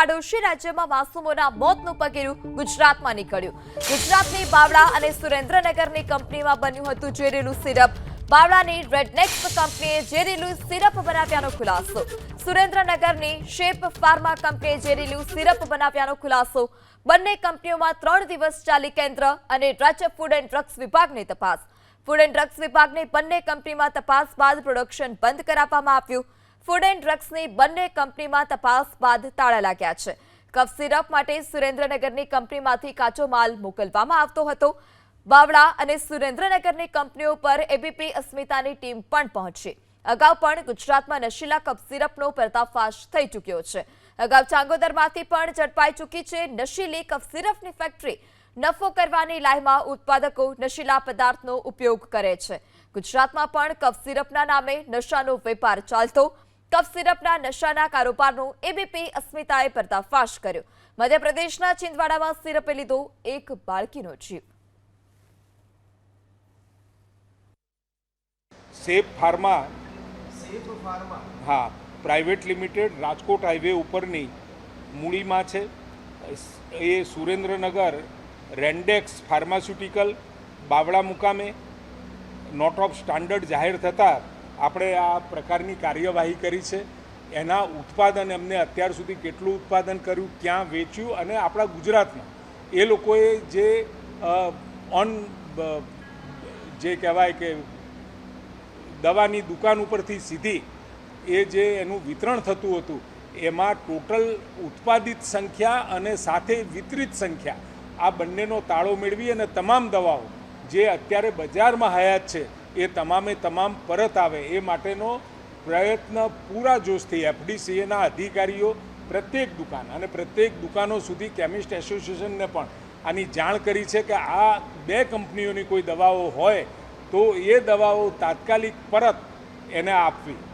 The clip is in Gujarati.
પાડોશી રાજ્યમાં માસૂમોના મોતનું પગેરું ગુજરાતમાં નીકળ્યું. ગુજરાતની બાવળા અને સુરેન્દ્રનગરની કંપનીમાં બન્યું હતું ઝેરીલું સિરપ. બાવળાની રેડનેક્સ કંપનીએ ઝેરીલું સિરપ બનાવ્યાનો ખુલાસો. સુરેન્દ્રનગરની શેપ ફાર્મા કંપનીએ ઝેરીલું સિરપ બનાવ્યાનો ખુલાસો. બંને કંપનીઓમાં ત્રણ દિવસ ચાલી કેન્દ્ર અને રાજ્ય ફૂડ એન્ડ ડ્રગ્સ વિભાગની તપાસ. ફૂડ એન્ડ ડ્રગ્સ વિભાગની બંને કંપનીમાં તપાસ બાદ પ્રોડક્શન બંધ કરાવવામાં આવ્યું. ફૂડ એન્ડ ડ્રગ્સની બંને કંપનીમાં તપાસ બાદ તાળા લાગ્યા છે. કફ સિરપ માટે સુરેન્દ્રનગરની કંપનીમાંથી કાચો માલ મોકલવામાં આવતો હતો. બાવળા અને સુરેન્દ્રનગરની કંપનીઓ પર એબીપી અસ્મિતાની ટીમ પણ પહોંચી. અગાઉ પણ ગુજરાતમાં નશીલા કફ સિરપનો પર્દાફાશ થઈ ચૂક્યો છે. અગાઉ ચાંગોદરમાંથી પણ ઝડપાઈ ચૂકી છે નશીલી કફ સિરપની ફેક્ટરી નફો કરવાની લાઈમાં ઉત્પાદકો નશીલા પદાર્થનો ઉપયોગ કરે છે. ગુજરાતમાં પણ કફ સિરપના નામે નશાનો વેપાર ચાલતો. કફ સિરપના નશાના કારોબારનો એબીપી અસ્મિતાએ પર્દાફાશ કર્યો. મધ્યપ્રદેશના છિંદવાડામાં સિરપે લીધો એક બાળકીનો જીવ. સેફ ફાર્મા હા પ્રાઇવેટ લિમિટેડ રાજકોટ હાઈવે ઉપરની મૂડીમાં છે. એ સુરેન્દ્રનગર રેન્ડેક્સ ફાર્માસ્યુટિકલ બાવળા મુકામે નોટ ઓફ સ્ટાન્ડર્ડ જાહેર થતાં આપણે આ પ્રકારની કાર્યવાહી કરી છે. એના ઉત્પાદન એમને અત્યાર સુધી કેટલું ઉત્પાદન કર્યું, ક્યાં વેચ્યું અને આપણા ગુજરાતમાં એ લોકોએ જે ઓન જે કહેવાય કે દવાની દુકાન ઉપરથી સીધી એ જે એનું વિતરણ થતું હતું, એમાં ટોટલ ઉત્પાદિત સંખ્યા અને સાથે વિતરિત સંખ્યા, આ બંનેનો તાળો મેળવી અને તમામ દવાઓ જે અત્યારે બજારમાં હયાત છે એ તમામે તમામ પરત આવે એ માટેનો પ્રયત્ન પૂરા જોશથી એફડીસીએના અધિકારીઓ પ્રત્યેક દુકાન અને પ્રત્યેક દુકાનો સુધી કેમિસ્ટ એસોસિએશનને પણ આની જાણ કરી છે કે આ બે કંપનીઓની કોઈ દવાઓ હોય તો એ દવાઓ તાત્કાલિક પરત એને આપવી.